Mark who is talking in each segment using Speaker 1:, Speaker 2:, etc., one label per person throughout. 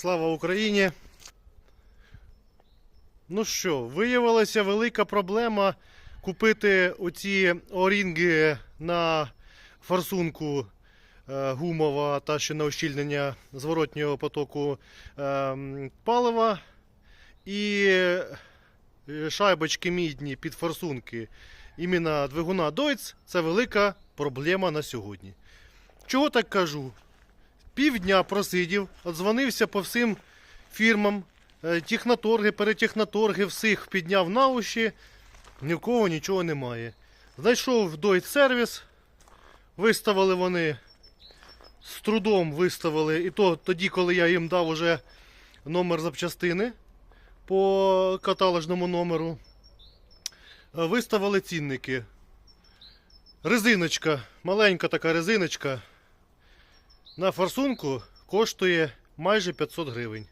Speaker 1: Слава Україні! Ну що, виявилася велика проблема купити оці орінги на форсунку е, гумова та ще на ущільнення зворотнього потоку е, палива і е, шайбочки мідні під форсунки іменно двигуна Deutz – це велика проблема на сьогодні. Чого так кажу? Півдня просидів, дзвонився по всім фірмам, е, техноторги, перетехноторги, всіх підняв на уші, ні в кого нічого немає. Знайшов в Deutz сервіс, виставили вони, з трудом виставили, і то тоді, коли я їм дав уже номер запчастини по каталожному номеру, е, виставили цінники. Резиночка, маленька така резиночка на форсунку коштує майже 500 гривень.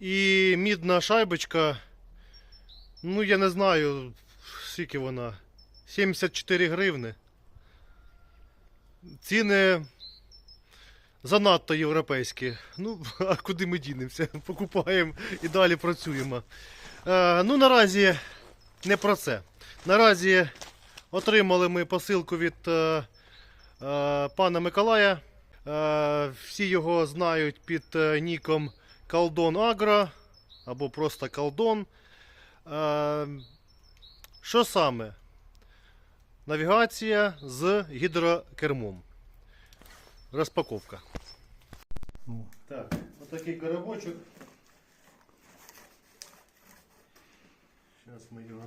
Speaker 1: І мідна шайбочка, ну я не знаю, скільки вона. 74 гривни. Ціни занадто європейські. Ну, а куди ми дінемося? Покупаємо і далі працюємо. Е, ну, наразі не про це. Наразі отримали ми посилку від е, е, пана Миколая. Е, всі його знають під е, ніком Калдон Агро або просто Калдон. Е, що саме? Навігація з гідрокермом. Розпаковка. Так, отакий коробочок. Зараз ми його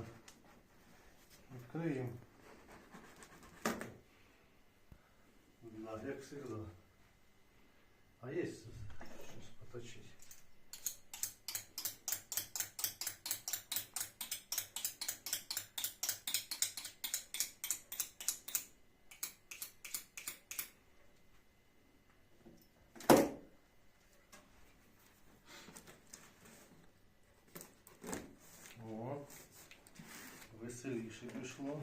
Speaker 1: відкриємо. Як завжди. А є щось поточить. О, веселіше пішло.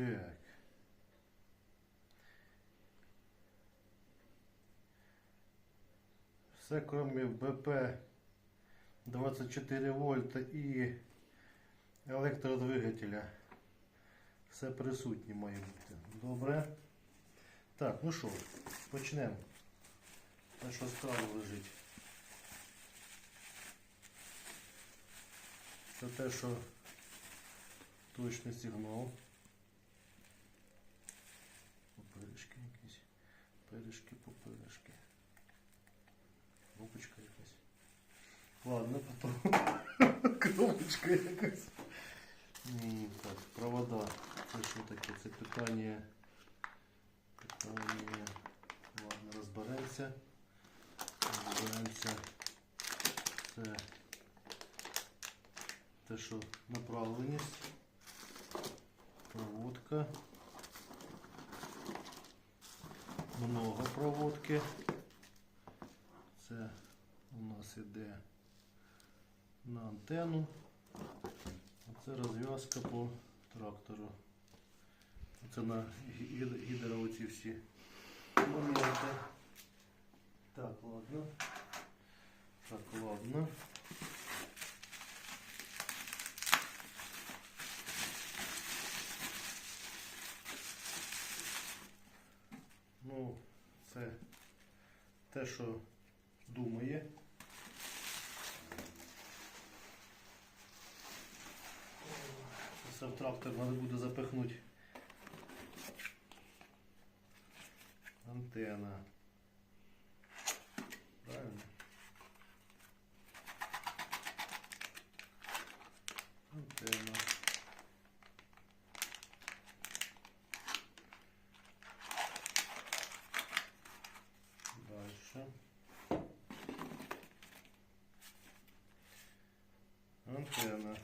Speaker 1: Так. Все кроме БП 24 вольта і електродвигателя. Все присутнє має бути. Добре. Так, ну що, почнемо. Те, що справа лежить. Це те, що точний сигнал. Перешки, поперешки. Кнопочка якась. Ладно, потім. Кнопочка якась. М, Так, провода. Це що таке? Це питання. Питання. Ладно, розберемося. Розберемося. Це те, що направленість. Проводка. Много проводки. Це у нас іде на антенну. Це розв'язка по трактору. Це на гі- гі- гідро оці всі моменти. Так, ладно. Так, ладно. Ну, це те, що думає. Це в трактор треба буде запихнути. Антена. антенна.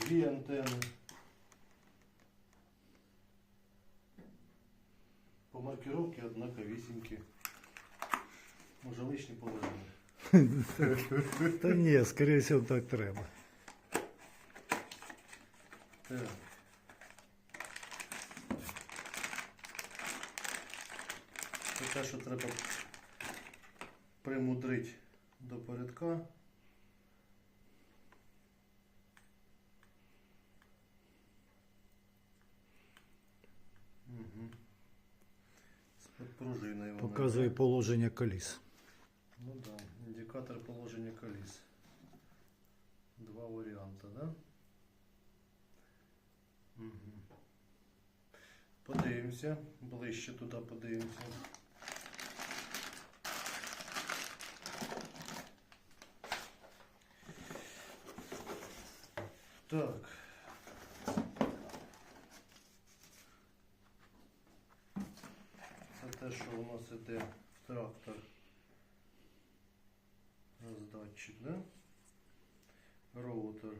Speaker 1: Дві антенни. По маркировке однаковісінькі. Може лишні положення.
Speaker 2: Та ні, скоріше всього так треба.
Speaker 1: Так. Те, що треба примудрити до передка. Угу. Пружиною.
Speaker 2: Показує положення коліс.
Speaker 1: Ну да, індикатор положення коліс. Два варіанти, да? Угу. Подивимося, ближче туди подивимося. Так. Це те, що у нас іде в трактор. Роздатчик, да? Роутер.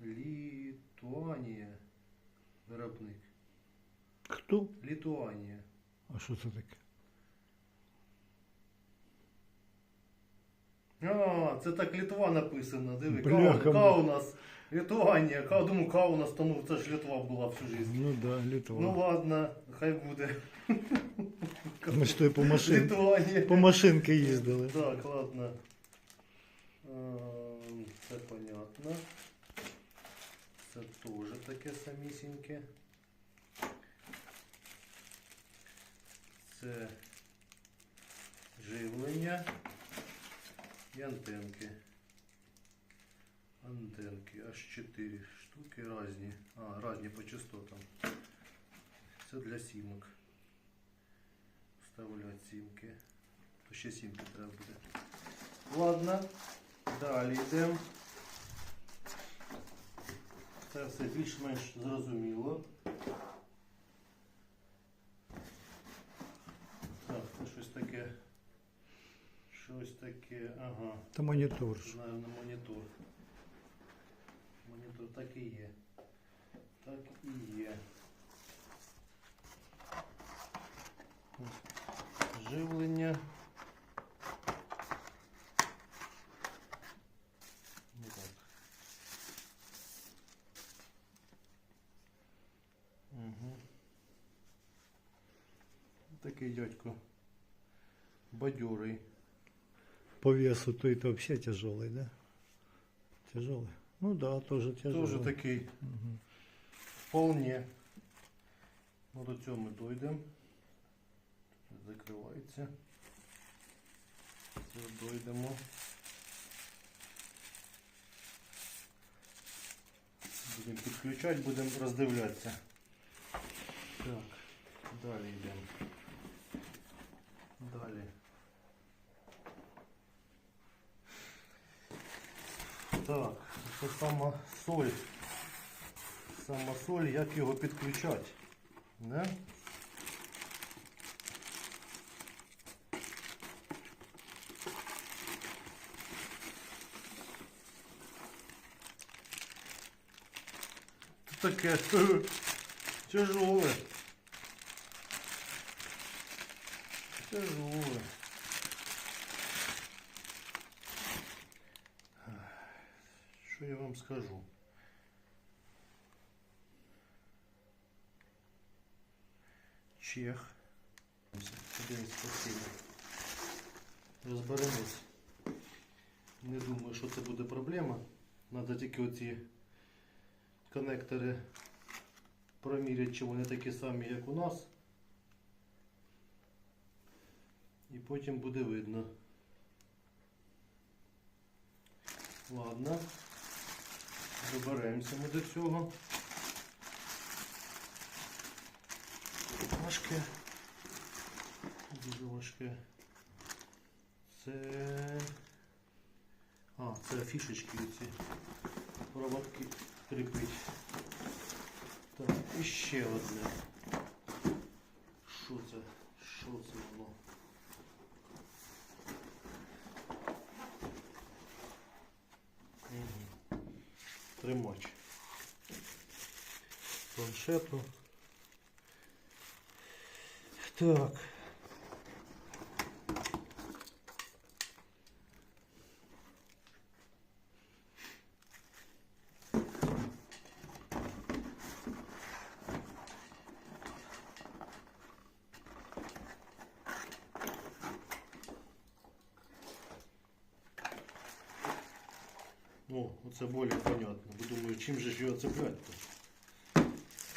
Speaker 1: Літуанія. Виробник.
Speaker 2: Хто?
Speaker 1: Літуанія.
Speaker 2: А що це таке?
Speaker 1: А, це так Літва написано. Диви,
Speaker 2: Бляха,
Speaker 1: Кау, Каунас. Літуанія. Ка, думаю, Каунас, тому це ж Літва була всю жизнь.
Speaker 2: Ну да, Літва.
Speaker 1: Ну ладно, хай буде.
Speaker 2: Ми ж то й по машин...
Speaker 1: Літуанія.
Speaker 2: по машинки їздили.
Speaker 1: Так, ладно. Ем, Це понятно. Це теж таке самісіньке. Це живлення і антенки. Антенки, аж 4 штуки різні. А, різні по частотам. Це для сімок. Вставляти сімки. То ще сімки треба буде. Ладно, далі йдемо. Це все більш-менш зрозуміло. Так, це щось таке. Щось таке. Ага.
Speaker 2: Та монітор.
Speaker 1: Наверное, монітор. Монітор так і є. Так і є. Живлення. Ну так. Такий дядько. Бадьорий
Speaker 2: По весу то это вообще тяжелый, да? Тяжелый. Ну да, тоже тяжелый.
Speaker 1: Тоже такий.
Speaker 2: Мгм.
Speaker 1: Вполне. Ну, до цього ми дойдемо. Закривається. Це дойдемо. Будемо підключати, будемо роздивлятися. Так, далі йдемо. Далі. Так, це сама соль. Сама соль, як його підключати. Не? Таке тяжеле. Тяжеле. Я вам скажу? Чех. Спасибо. Розберемось. Не думаю, що це буде проблема. Надо тільки оці коннектори проміряти, чи вони такі самі, як у нас. І потім буде видно. Ладно. Доберемося ми до цього. Важке. Дуже важке. Це. А, це фішечки ці. проводки кріпить. Так, і ще одне. Що це? Що це воно? Планшету. Так. О, оце більш понятно. Бо думаю, чим же ж його цепляти-то?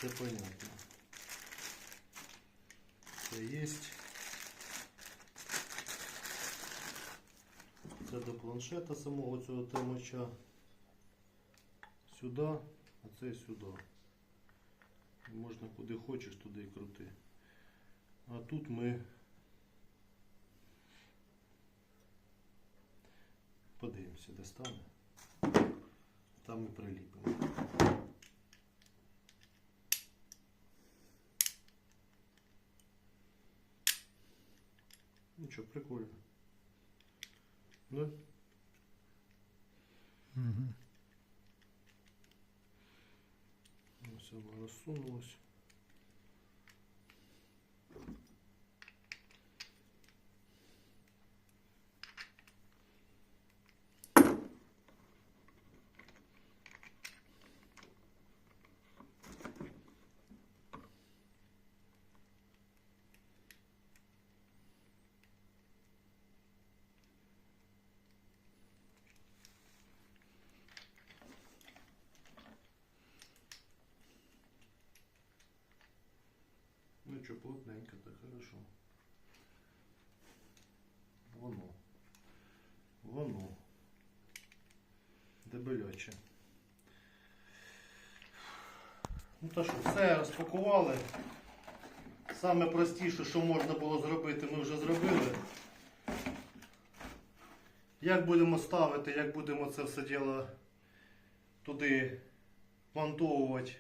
Speaker 1: Це понятно. Це є. Це до планшета самого цього тримача. Сюди, а це сюди. Можна куди хочеш, туди і крути. А тут ми подивимося, де стане. Там і приліпимо. Ну що, прикольно. Да?
Speaker 2: Угу.
Speaker 1: Ось воно розсунулось. Что, плотненько, так хорошо. Воно. Воно. Дебеляче. Ну та що, все розпакували. Саме простіше, що можна було зробити, ми вже зробили. Як будемо ставити, як будемо це все діло туди монтовувати,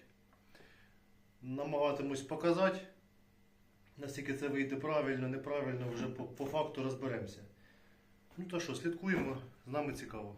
Speaker 1: намагатимусь показати. Наскільки це вийде правильно, неправильно, вже по, по факту розберемося. Ну то що, слідкуємо, з нами цікаво.